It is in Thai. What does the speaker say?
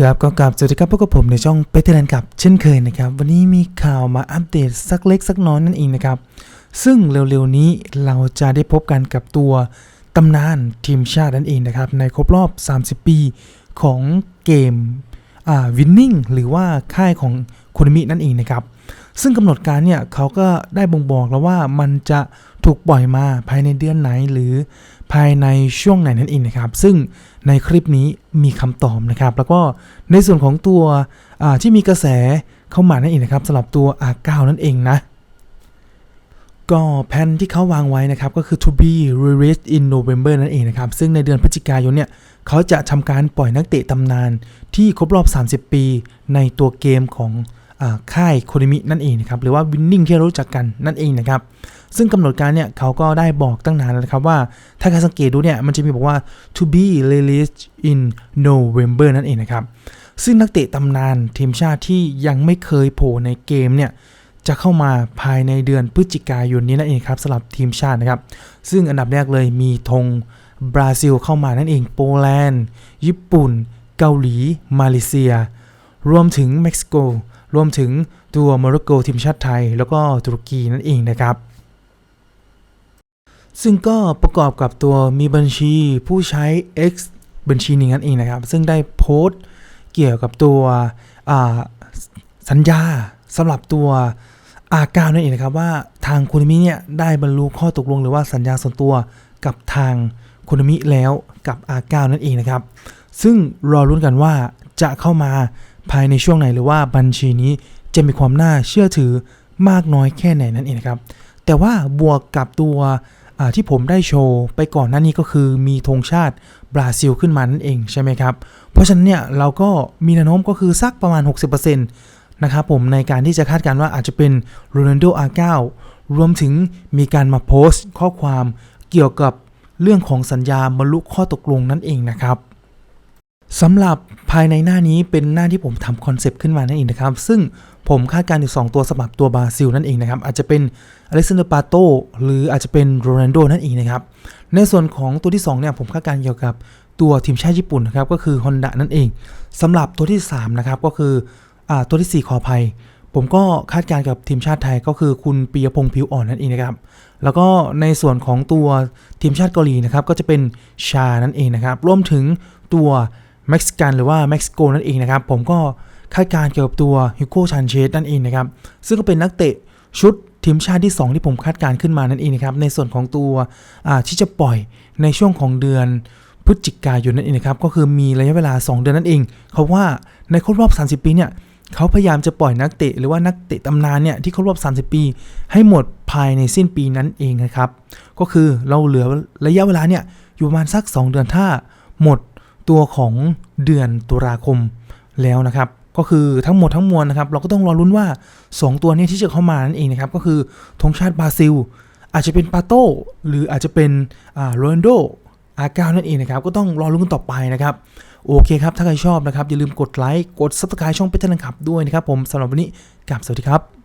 ครับก็กลับสวัสดีครับพบกับผมในช่องเปเทรันกับเช่นเคยนะครับ วันนี้มีข่าวมาอัปเดตสักเล็กสักน้อยนั่นเองนะครับ ซึ่งเร็วๆนี้เราจะได้พบกันกับตัวตำนานทีมชาตินั่นเองนะครับ ในครบรอบ 30 ปีของเกมอ่าวินนิ่งหรือว่าค่ายของคนามินั่นเองนะครับ ซึ่งกำหนดการเนี่ยเขาก็ได้บ่งบอกแล้วว่ามันจะถูกปล่อยมาภายในเดือนไหนหรือ ภายในช่วงไหนนั่นเองนะครับ ซึ่งในคลิปนี้มีคำตอบนะครับ แล้วก็ในส่วนของตัวที่มีกระแสเข้ามานั่นเองนะครับสำหรับตัว R9 นั่นเองนะ ก็แผนที่เขาวางไว้นะครับ ก็คือ to be released in November นั่นเองนะครับ ซึ่งในเดือนพฤศจิกายนเนี่ยเขาจะทำการปล่อยนักเตะตำนานที่ครบรอบ 30 ปีในตัวเกมของ ค่ายโคดิมินั่นเองนะครับหรือว่า Winning ที่รู้จักกันนั่นเองนะครับซึ่งกำหนดการเนี่ยเขาก็ได้บอกตั้งนานแล้วนะครับว่าถ้าใครสังเกตดูเนี่ยมันจะมีบอกว่า to be released in November นั่นเองนะครับซึ่งนักเตะตำนานทีมชาติที่ยังไม่เคยโผล่ในเกมเนี่ยจะเข้ามาภายในเดือนพฤศจิกายนนี้นั่นเองครับสำหรับทีมชาตินะครับ ซึ่งอันดับแรกเลยมีธงบราซิลเข้ามานั่นเองโปแลนด์ ญี่ปุ่น เกาหลี มาเลเซีย รวมถึงเม็กซิโก รวมถึงตัวโมร็อกโกทีมชาติไทย แล้วก็ตุรกีนั่นเองนะครับ ซึ่งก็ประกอบกับตัวมีบัญชีผู้ใช้ X บัญชีหนึ่งนั่นเองนะครับ ซึ่งได้โพสต์เกี่ยวกับตัวสัญญาสำหรับตัว R9 นั่นเองนะครับว่าทางคุณมิเนี่ยได้บรรลุข้อตกลงหรือว่าสัญญาส่วนตัวกับทางคุณมิแล้วกับ R9 นั่นเองนะครับ ซึ่งรอรุ้นกันว่าจะเข้ามา ภายในช่วงไหนหรือว่าบัญชีนี้จะมีความน่าเชื่อถือมากน้อยแค่ไหนนั่นเองครับ แต่ว่าบวกกับตัวที่ผมได้โชว์ไปก่อนหน้านี้ก็คือมีธงชาติบราซิลขึ้นมานั่นเองใช่ไหมครับ เพราะฉะนั้นเนี่ยเราก็มีแนวโน้มก็คือสักประมาณ 60%นะครับผมในการที่จะคาดการณ์ว่าอาจจะเป็นโรนัลโด R9 รวมถึงมีการมาโพสต์ข้อความเกี่ยวกับเรื่องของสัญญาบรรลุข้อตกลงนั่นเองนะครับ สำหรับภายในหน้านี้เป็นหน้าที่ผมทำคอนเซปต์ขึ้นมานั่นเองนะครับ ซึ่งผมคาดการณ์อยู่ 2 ตัวสำหรับตัวบราซิลนั่นเองนะครับ อาจจะเป็นอเล็กซานเดอร์ปาโตหรืออาจจะเป็นโรนัลโดนั่นเองนะครับ ในส่วนของตัวที่ 2 เนี่ย ผมคาดการณ์เกี่ยวกับตัวทีมชาติญี่ปุ่นนะครับ ก็คือ Honda นั่นเองสำหรับตัวที่ 3 นะครับ ก็คืออ่ตัวที่ 4 ขออภัย ผมก็คาดการณ์กับทีมชาติไทยก็คือคุณปียพงษ์ผิวอ่อนนั่นเองนะครับ แล้วก็ในส่วนของตัวทีมชาติเกาหลีนะครับก็จะเป็นชานั่นเองนะครับรวมถึงตัว เม็กซิกันหรือว่าเม็กซิโกนั่นเองนะครับ ผมก็คาดการเกี่ยวกับตัวฮิโกชันเชสนั่นเองนะครับ ซึ่งก็เป็นนักเตะชุดทีมชาติที่ 2 ที่ผมคาดการขึ้นมานั่นเองนะครับ ในส่วนของตัวที่จะปล่อยในช่วงของเดือนพฤศจิกายนนั่นเองนะครับก็คือมีระยะเวลา 2 เดือนนั่นเอง เขาว่าในครบรอบ 30 ปีเนี่ยเขาพยายามจะปล่อยนักเตะหรือว่านักเตะตำนานเนี่ยที่ครบรอบ 30 ปี ให้หมดภายในสิ้นปีนั้นเองนะครับ ก็คือเราเหลือระยะเวลาเนี่ยอยู่ประมาณสัก 2 เดือนถ้าหมด ตัวของเดือนตุลาคมแล้วนะครับก็คือทั้งหมดทั้งมวลนะครับ เราก็ต้องรอรุ้นว่า 2 ตัวนี้ที่จะเข้ามานั่นเองนะครับ ก็คือธงชาติบราซิล อาจจะเป็นปาโต้หรืออาจจะเป็นโรนโดอาก้านั่นเองนะครับ ก็ต้องรอรุ้นกันต่อไปนะครับ โอเคครับ ถ้าใครชอบนะครับ อย่าลืมกดไลค์ กด subscribe ช่องเป็ทเทนังขับด้วยนะครับผมสำหรับวันนี้กลับสวัสดีครับ